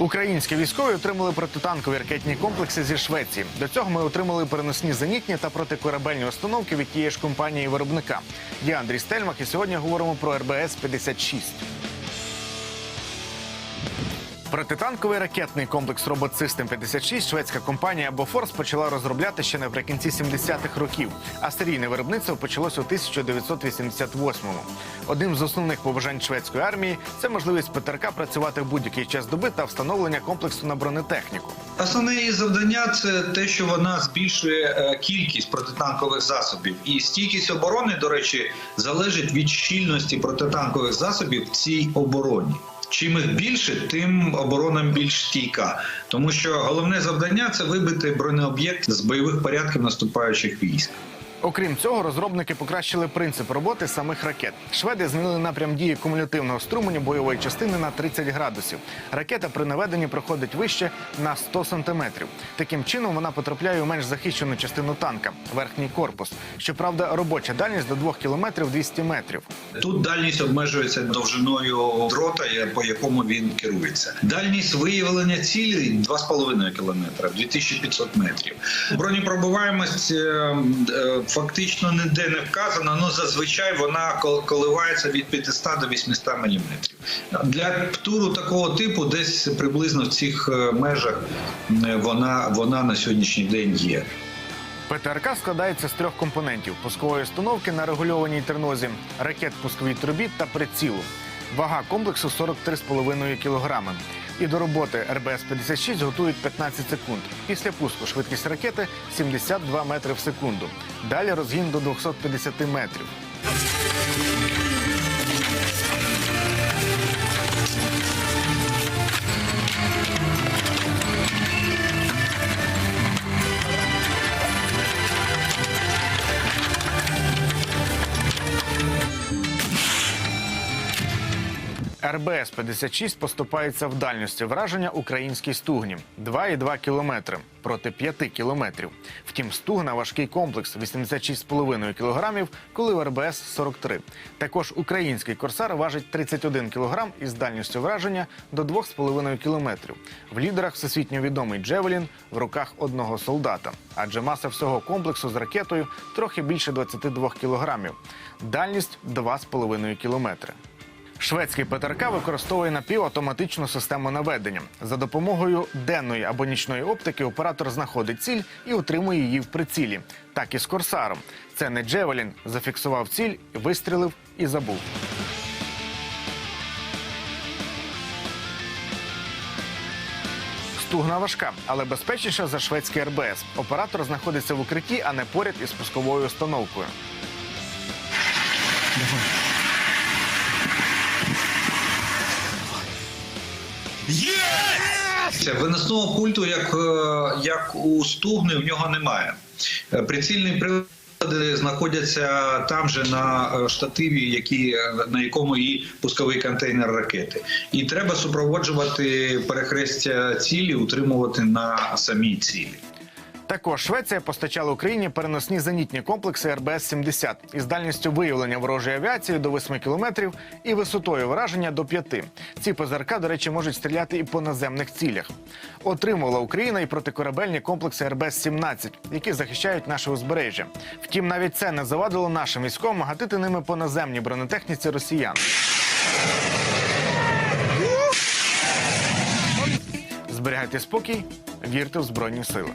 Українські військові отримали протитанкові ракетні комплекси зі Швеції. До цього ми отримали переносні зенітні та протикорабельні установки від тієї ж компанії виробника. Я Андрій Стельмах, і сьогодні говоримо про РБС 56 Протитанковий ракетний комплекс Робот System 56 шведська компанія Bofors почала розробляти ще наприкінці 70-х років, а серійне виробництво почалося у 1988-му. Одним з основних побажань шведської армії це можливість ПТРК працювати в будь-який час доби та встановлення комплексу на бронетехніку. Основне її завдання це те, що вона збільшує е, кількість протитанкових засобів, і стійкість оборони, до речі, залежить від щільності протитанкових засобів в цій обороні. Чим їх більше, тим оборона більш стійка, тому що головне завдання це вибити бронеоб'єкт з бойових порядків наступаючих військ. Окрім цього, розробники покращили принцип роботи самих ракет. Шведи змінили напрям дії кумулятивного струменю бойової частини на 30 градусів. Ракета при наведенні проходить вище на 100 сантиметрів. Таким чином вона потрапляє у менш захищену частину танка верхній корпус. Щоправда, робоча дальність до 2 кілометрів 200 метрів. Тут дальність обмежується довжиною дрота, по якому він керується. Дальність виявлення цілі 2,5 кілометра, 2500 метрів. Бронепробиваємость е, е, фактично ніде не вказана, але зазвичай вона кол- коливається від 500 до 800 міліметрів. Для птуру такого типу десь приблизно в цих е, межах е, вона, вона на сьогоднішній день є. ПТРК складається з трьох компонентів: пускової установки на регульованій тернозі, ракет пусковій трубі та прицілу. Вага комплексу 43,5 кг. І до роботи РБС-56 готують 15 секунд. Після пуску швидкість ракети 72 метри в секунду. Далі розгін до 250 метрів. РБС-56 поступається в дальності враження українській стугні 2,2 кілометри проти 5 кілометрів. Втім, стугна важкий комплекс 86,5 кілограмів, коли в РБС 43. Також український корсар важить 31 кілограм із дальністю враження до 2,5 кілометрів. В лідерах всесвітньо відомий Джевелін в руках одного солдата, адже маса всього комплексу з ракетою трохи більше 22 кілограмів. Дальність 2,5 кілометри. Шведський ПТРК використовує напівавтоматичну систему наведення. За допомогою денної або нічної оптики оператор знаходить ціль і утримує її в прицілі. Так і з корсаром. Це не Джевелін. Зафіксував ціль, вистрілив і забув. Стугна важка, але безпечніша за шведський РБС. Оператор знаходиться в укритті, а не поряд із пусковою установкою. Це Виносного пульту, як, е, як у стугни, в нього немає. Прицільний Прицільні прилади знаходяться там же на е, штативі, які, е, на якому і пусковий контейнер ракети. І треба супроводжувати перехрестя цілі, утримувати на самій цілі. Також Швеція постачала Україні переносні зенітні комплекси РБС-70 із дальністю виявлення ворожої авіації до 8 кілометрів і висотою враження до 5. Ці ПЗРК, до речі, можуть стріляти і по наземних цілях. Отримувала Україна і протикорабельні комплекси РБС-17, які захищають наше узбережжя. Втім, навіть це не завадило нашим військовим гатити ними по наземній бронетехніці росіян. Зберігайте спокій, вірте в збройні сили.